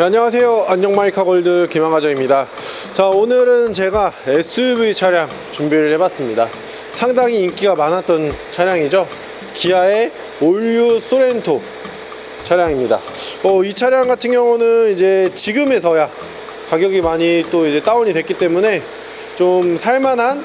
네, 안녕하세요. 안녕마이카 골드 김한가정입니다. 자, 오늘은 제가 SUV 차량 준비를 해봤습니다. 상당히 인기가 많았던 차량이죠. 기아의 올류 소렌토 차량입니다. 어, 이 차량 같은 경우는 이제 지금에서야 가격이 많이 또 이제 다운이 됐기 때문에 좀 살만한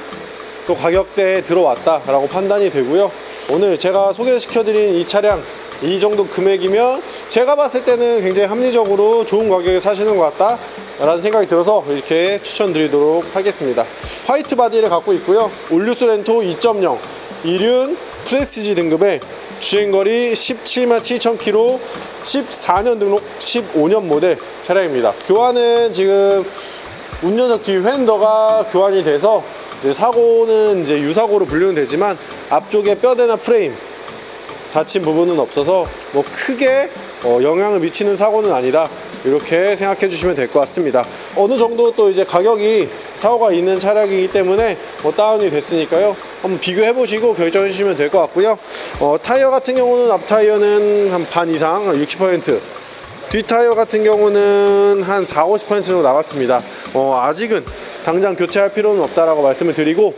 또 가격대에 들어왔다라고 판단이 되고요. 오늘 제가 소개시켜드린 이 차량 이 정도 금액이면 제가 봤을 때는 굉장히 합리적으로 좋은 가격에 사시는 것 같다 라는 생각이 들어서 이렇게 추천드리도록 하겠습니다. 화이트 바디를 갖고 있고요. 올류스 렌토 2.0 이륜 프레스티지 등급의 주행거리 17만 7천 킬로 14년 등록 15년 모델 차량입니다. 교환은 지금 운전석 뒤 휀더가 교환이 돼서 이제 사고는 이제 유사고로 분류는 되지만 앞쪽에 뼈대나 프레임 다친 부분은 없어서 뭐 크게 어, 영향을 미치는 사고는 아니다. 이렇게 생각해 주시면 될 것 같습니다. 어느 정도 또 이제 가격이 사고가 있는 차량이기 때문에 뭐 다운이 됐으니까요. 한번 비교해 보시고 결정해 주시면 될 것 같고요. 어, 타이어 같은 경우는 앞 타이어는 한 반 이상 60%뒷 타이어 같은 경우는 한 4, 50% 정도 나갔습니다. 어, 아직은 당장 교체할 필요는 없다라고 말씀을 드리고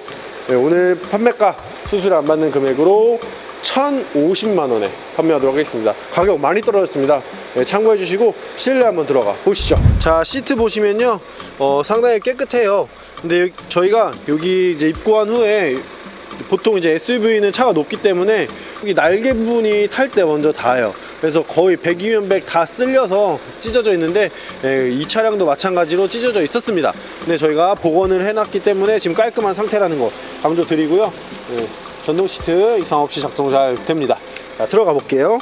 네, 오늘 판매가 수수료 안 받는 금액으로 1,050만 원에 판매하도록 하겠습니다. 가격 많이 떨어졌습니다. 네, 참고해 주시고 실내 한번 들어가 보시죠. 자 시트 보시면요, 어, 상당히 깨끗해요. 근데 저희가 여기 이제 입고한 후에 보통 이제 SUV는 차가 높기 때문에 여기 날개 부분이 탈 때 먼저 닿아요. 그래서 거의 100이면 100 다 쓸려서 찢어져 있는데 예, 이 차량도 마찬가지로 찢어져 있었습니다. 근데 저희가 복원을 해놨기 때문에 지금 깔끔한 상태라는 거 강조드리고요. 예, 전동 시트 이상 없이 작동 잘 됩니다. 자, 들어가 볼게요.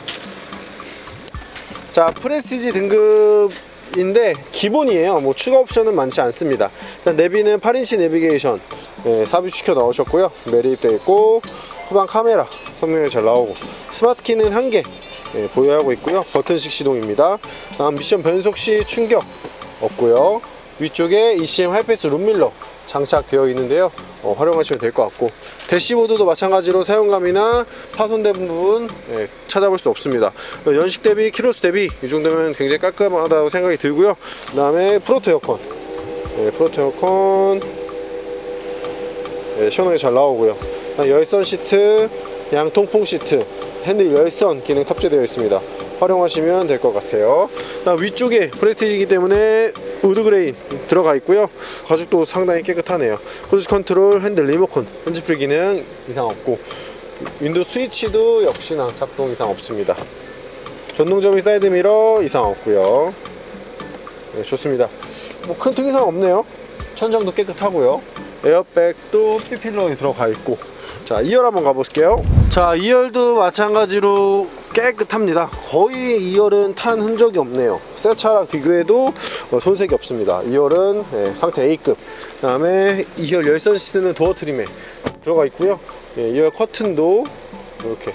자 프레스티지 등급인데 기본이에요. 뭐 추가 옵션은 많지 않습니다. 일단 내비는 8인치 내비게이션 예, 삽입시켜 나오셨고요. 매립되어 있고 후방 카메라 선명히 잘 나오고 스마트키는 한개 예, 보유하고 있고요. 버튼식 시동입니다. 다음 미션 변속 시 충격 없고요. 위쪽에 ECM 하이패스 룸밀러 장착되어 있는데요 어, 활용하시면 될 것 같고 대시보드도 마찬가지로 사용감이나 파손된 부분 예, 찾아볼 수 없습니다. 어, 연식 대비 키로수 대비 이 정도면 굉장히 깔끔하다고 생각이 들고요. 그 다음에 프로토 에어컨. 예, 프로토 에어컨. 예, 시원하게 잘 나오고요. 아, 열선 시트 양통풍 시트 핸들 열선 기능 탑재되어 있습니다 활용하시면 될 것 같아요. 위쪽에 프레스티지이기 때문에 우드그레인 들어가 있고요. 가죽도 상당히 깨끗하네요. 크루즈 컨트롤 핸들 리모컨. 핸즈프리 기능 이상 없고 윈도우 스위치도 역시나 작동 이상 없습니다. 전동점이 사이드미러 이상 없고요. 네, 좋습니다. 뭐 큰 특이사항 없네요. 천장도 깨끗하고요. 에어백도 피필러에 들어가 있고. 자 2열 한번 가볼게요. 자 2열도 마찬가지로 깨끗합니다. 거의 2열은 탄 흔적이 없네요. 새 차랑 비교해도 어, 손색이 없습니다. 2열은 예, 상태 A급. 그 다음에 2열 열선 시트는 도어 트림에 들어가 있고요. 예, 2열 커튼도 이렇게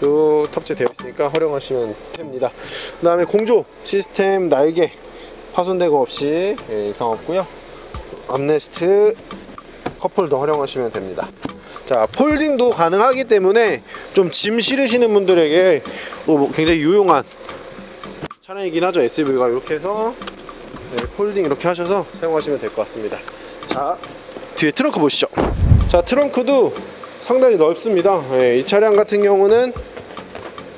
또 탑재되어 있으니까 활용하시면 됩니다. 그 다음에 공조 시스템 날개 파손되고 없이 예, 이상 없고요. 암레스트 컵홀더 활용하시면 됩니다 자 폴딩도 가능하기 때문에 좀 짐 실으시는 분들에게 또뭐 굉장히 유용한 차량이긴 하죠 SUV가. 이렇게 해서 네, 폴딩 이렇게 하셔서 사용하시면 될 것 같습니다. 자 뒤에 트렁크 보시죠. 자 트렁크도 상당히 넓습니다. 예, 이 차량 같은 경우는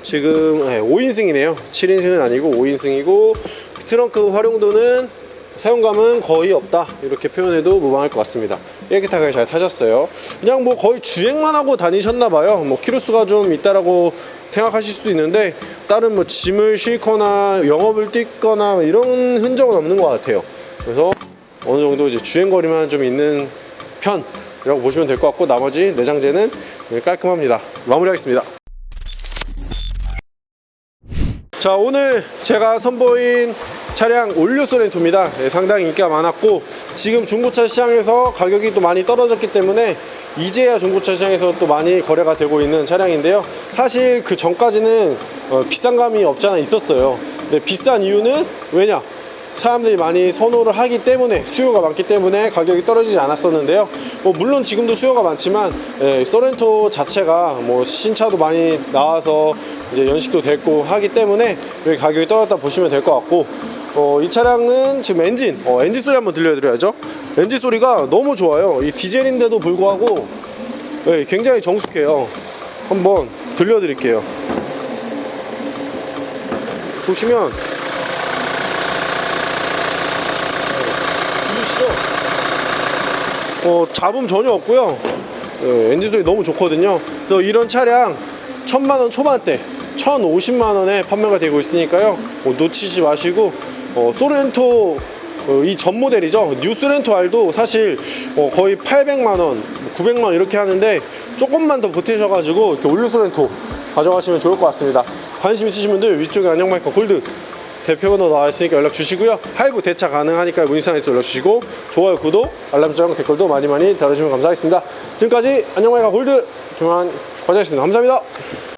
지금 5인승이네요. 7인승은 아니고 5인승이고 트렁크 활용도는 사용감은 거의 없다. 이렇게 표현해도 무방할 것 같습니다. 깨끗하게 잘 타셨어요. 그냥 뭐 거의 주행만 하고 다니셨나 봐요. 뭐 키로수가 좀 있다라고 생각하실 수도 있는데 다른 뭐 짐을 싣거나 영업을 뛰거나 뭐 이런 흔적은 없는 것 같아요. 그래서 어느 정도 이제 주행거리만 좀 있는 편이라고 보시면 될 것 같고 나머지 내장재는 깔끔합니다. 마무리하겠습니다. 자 오늘 제가 선보인 차량 올류 소렌토입니다. 예, 상당히 인기가 많았고 지금 중고차 시장에서 가격이 또 많이 떨어졌기 때문에 이제야 중고차 시장에서 또 많이 거래가 되고 있는 차량인데요. 사실 그 전까지는 어, 비싼 감이 없잖아 있었어요. 근데 비싼 이유는 왜냐? 사람들이 많이 선호를 하기 때문에 수요가 많기 때문에 가격이 떨어지지 않았었는데요. 뭐 물론 지금도 수요가 많지만 예, 소렌토 자체가 뭐 신차도 많이 나와서 이제 연식도 됐고 하기 때문에 가격이 떨어졌다 보시면 될 것 같고 어, 이 차량은 지금 엔진, 어, 엔진 소리 한번 들려드려야죠. 엔진 소리가 너무 좋아요. 이 디젤인데도 불구하고 네, 굉장히 정숙해요. 한번 들려드릴게요. 보시면 들리시죠? 어, 잡음 전혀 없고요. 네, 엔진 소리 너무 좋거든요. 그래서 이런 차량 천만 원 초반대, 1,050만 원에 판매가 되고 있으니까요. 어, 놓치지 마시고 어, 소렌토 어, 이전 모델이죠. 뉴 소렌토 R도 사실 어, 거의 800만 원, 900만 원 이렇게 하는데 조금만 더 보태셔가지고 이렇게 올류 소렌토 가져가시면 좋을 것 같습니다. 관심 있으신 분들 위쪽에 안녕마이커 골드 대표 번호 나와 있으니까 연락 주시고요. 할부 대차 가능하니까 문의사항에서 연락 주시고 좋아요, 구독, 알람 설정, 댓글도 많이 많이 달아주시면 감사하겠습니다. 지금까지 안녕마이가 골드 김한 과장이었습니다. 감사합니다.